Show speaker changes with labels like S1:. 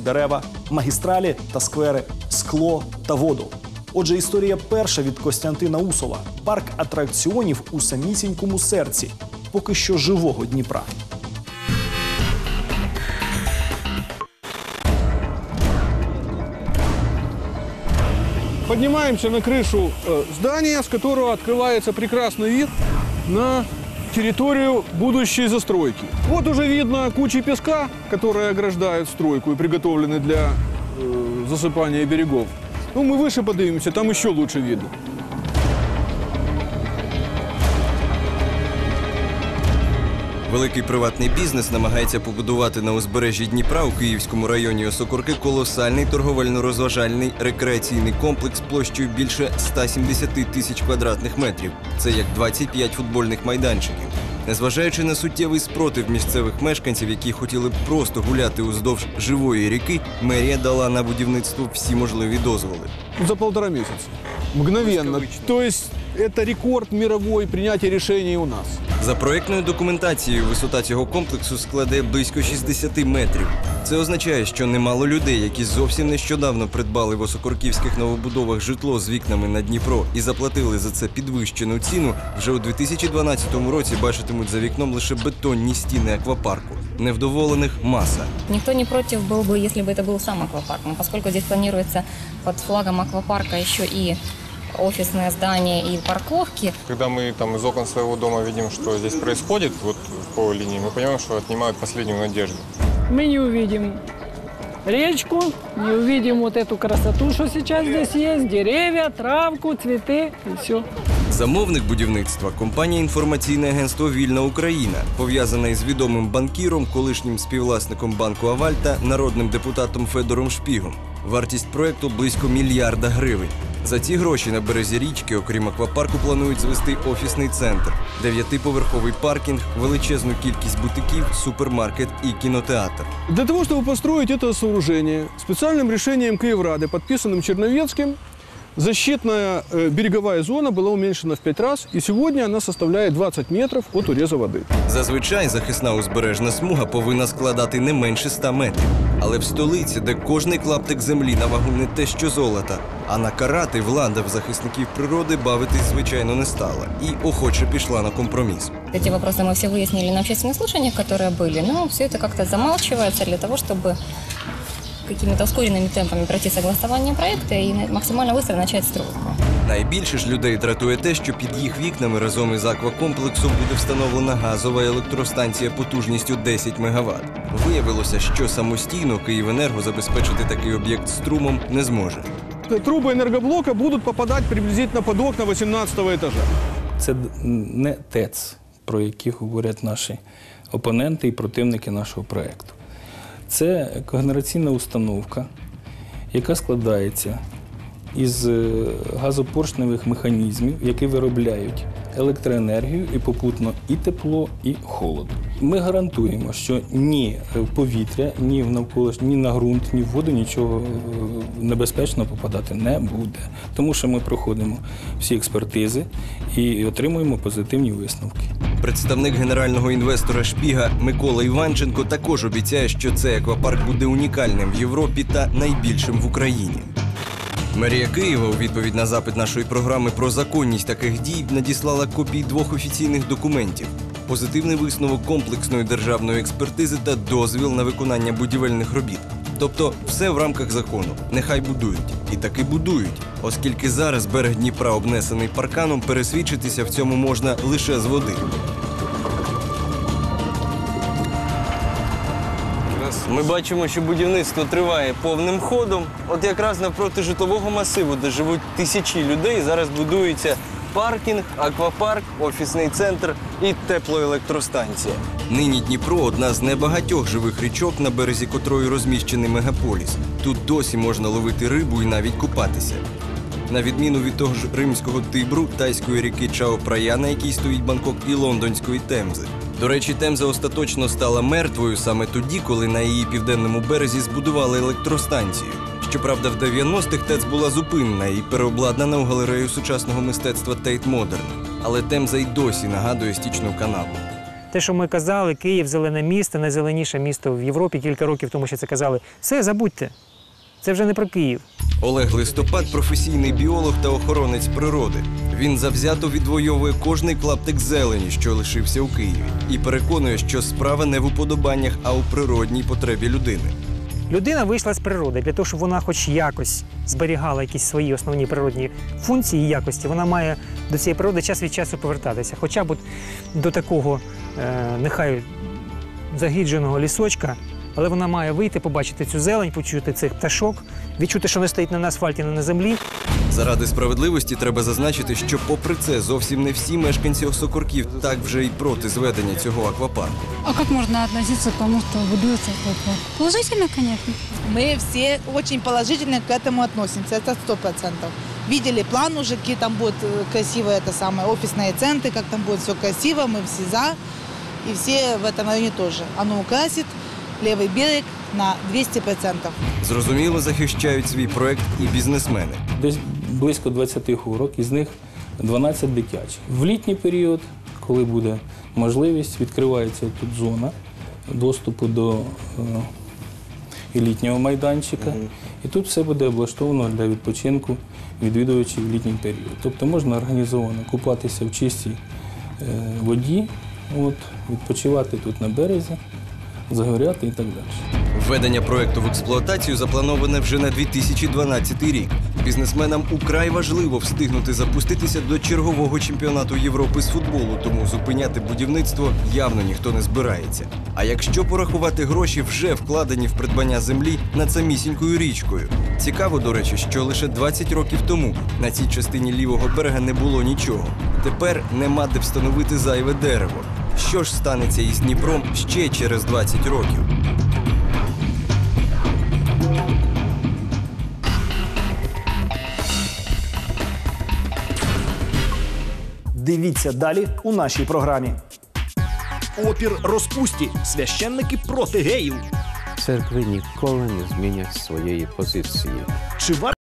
S1: дерева, магістралі та сквери, скло та воду. Отже, історія перша від Костянтина Усова парк атракціонів у самісінькому серці, поки що живого Дніпра.
S2: Поднимаемся на крышу э, здания, с которого открывается прекрасный вид на территорию будущей застройки. Вот уже видно кучи песка, которые ограждают стройку и приготовлены для э, засыпания берегов. Ну, мы выше поднимемся, там еще лучше видно.
S3: Великий приватний бізнес намагається побудувати на узбережжі Дніпра у Київському районі Осокорки колосальний торговельно-розважальний рекреаційний комплекс площею більше 170 тисяч квадратних метрів. Це як 25 футбольних майданчиків. Незважаючи на суттєвий спротив місцевих мешканців, які хотіли б просто гуляти уздовж живої ріки, мерія дала на будівництво всі можливі дозволи.
S2: За полтора месяца. Мгновенно. То есть это рекорд мировой принятия решений у нас.
S3: За проектною документацією висота цього комплексу складе близько 60 метрів. Це означає, що немало людей, які зовсім нещодавно придбали в осокорківських новобудовах житло з вікнами на Дніпро і заплатили за це підвищену ціну, вже у 2012 році бачитимуть за вікном лише бетонні стіни аквапарку. Невдоволених маса.
S4: Никто не против был бы, если бы это был сам аквапарк. Но поскольку здесь планируется под флагом аквапарка еще и офисное здание и парковки,
S5: Когда мы там из окон своего дома видим, что здесь происходит, вот по линии, мы понимаем, что отнимают последнюю надежду.
S6: мы не увидим речку, не увидим вот эту красоту, что сейчас здесь есть, деревья, травку, цветы и все.
S3: Замовник будівництва компанія інформаційне агентство Вільна Україна, пов'язана із відомим банкіром, колишнім співвласником банку Аваль та народним депутатом Федором Шпігом. Вартість проекту близько мільярда гривень. За ці гроші на березі річки, окрім аквапарку, планують звести офісний центр, дев'ятиповерховий паркінг, величезну кількість бутиків, супермаркет і кінотеатр.
S2: Для того, чтобы построить это сооружение, специальным решением Киеврады, подписанным Черновецким, защитная э, береговая зона была уменьшена в пять раз, и сегодня она составляет 20 метров от уреза воды.
S3: Зазвичай захисна узбережна смуга повинна складати не менше 100 метрів. Але в столиці, де кожний клаптик землі на вагу не те, що золота, а накарати влада в захисників природи бавитись звичайно не стала і охоче пішла на компроміс.
S4: эти вопросы мы все выяснили на общественных слушаниях, которые были, но все это как-то замалчивается для того, чтобы какими-то ускоренными темпами пройти согласование проекта и на- максимально быстро начать стройку.
S3: Найбільше ж людей дратує те, що під їх вікнами разом із аквакомплексом буде встановлена газова електростанція потужністю 10 МВт. Виявилося, що самостійно Київенерго забезпечити такий об'єкт струмом не зможе.
S2: Трубы энергоблока будут попадать приблизительно под окна 18 этажа.
S7: Це д- не ТЕЦ, про які говорять наші опоненти і противники нашого проєкту. Це когенераційна установка, яка складається із е, газопоршневих механізмів, які виробляють електроенергію і попутно і тепло, і холод. Ми гарантуємо, що ні в повітря, ні в навколишнє, ні на ґрунт, ні в воду нічого е, небезпечно попадати не буде. Тому що ми проходимо всі експертизи і отримуємо позитивні висновки.
S3: Представник генерального інвестора Шпіга Микола Іванченко також обіцяє, що цей аквапарк буде унікальним в Європі та найбільшим в Україні. Мерія Києва у відповідь на запит нашої програми про законність таких дій надіслала копії двох офіційних документів: позитивний висновок комплексної державної експертизи та дозвіл на виконання будівельних робіт. Тобто все в рамках закону. Нехай будують. І таки будують, оскільки зараз берег Дніпра обнесений парканом, пересвідчитися в цьому можна лише з води. Ми бачимо, що будівництво триває повним ходом. От якраз навпроти житлового масиву, де живуть тисячі людей, зараз будується паркінг, аквапарк, офісний центр і теплоелектростанція. Нині Дніпро одна з небагатьох живих річок, на березі котрої розміщений мегаполіс. Тут досі можна ловити рибу і навіть купатися. На відміну від того ж римського Тибру, тайської ріки Чао Прая, на якій стоїть Бангкок, і лондонської Темзи. До речі, Темза остаточно стала мертвою саме тоді, коли на її південному березі збудували електростанцію. Щоправда, в 90-х ТЕЦ була зупинена і переобладнана у галерею сучасного мистецтва Тейт Модерн. Але Темза й досі нагадує стічну канаву.
S8: Те, що ми казали, Київ зелене місто, найзеленіше місто в Європі, кілька років тому що це казали. Все, забудьте. Це вже не про Київ.
S3: Олег Листопад професійний біолог та охоронець природи. Він завзято відвоює кожний клаптик зелені, що лишився у Києві, і переконує, що справа не в уподобаннях, а у природній потребі людини.
S8: Людина вийшла з природи для того, щоб вона хоч якось зберігала якісь свої основні природні функції і якості. Вона має до цієї природи час від часу повертатися. Хоча б до такого е, нехай загідженого лісочка, але вона має вийти, побачити цю зелень, почути цих пташок, відчути, що не стоїть не на асфальті, не на землі.
S3: Заради справедливості треба зазначити, що, попри це, зовсім не всі мешканці Осокорків так вже й проти зведення цього аквапарку.
S9: А как можно относиться к тому, что будуется аквапарк? Положительно, конечно.
S10: Мы все очень положительно к этому относимся, это сто процентов. Видели план уже, какие там будут э, красивые это самое, офисные центры, как там будет все красиво, мы все за. И все в этом районе тоже. Оно украсит левый берег на 200 процентов.
S3: Зрозуміло, захищають свій проект і бізнесмени.
S7: Десь близько 20 горок, із них 12 дитячих. В літній період, коли буде можливість, відкривається тут зона доступу до е, і літнього майданчика. І тут все буде облаштовано для відпочинку відвідувачів в літній період. Тобто можна організовано купатися в чистій е, воді, от, відпочивати тут на березі, загоряти і так далі.
S3: Введення проекту в експлуатацію заплановане вже на 2012 рік. Бізнесменам украй важливо встигнути запуститися до чергового чемпіонату Європи з футболу, тому зупиняти будівництво явно ніхто не збирається. А якщо порахувати гроші, вже вкладені в придбання землі над самісінькою річкою. Цікаво, до речі, що лише 20 років тому на цій частині лівого берега не було нічого. Тепер нема де встановити зайве дерево. Що ж станеться із Дніпром ще через 20 років?
S1: Дивіться далі у нашій програмі. Опір розпусті. Священники проти геїв.
S11: Церкви ніколи не змінять своєї позиції.
S1: Чи варто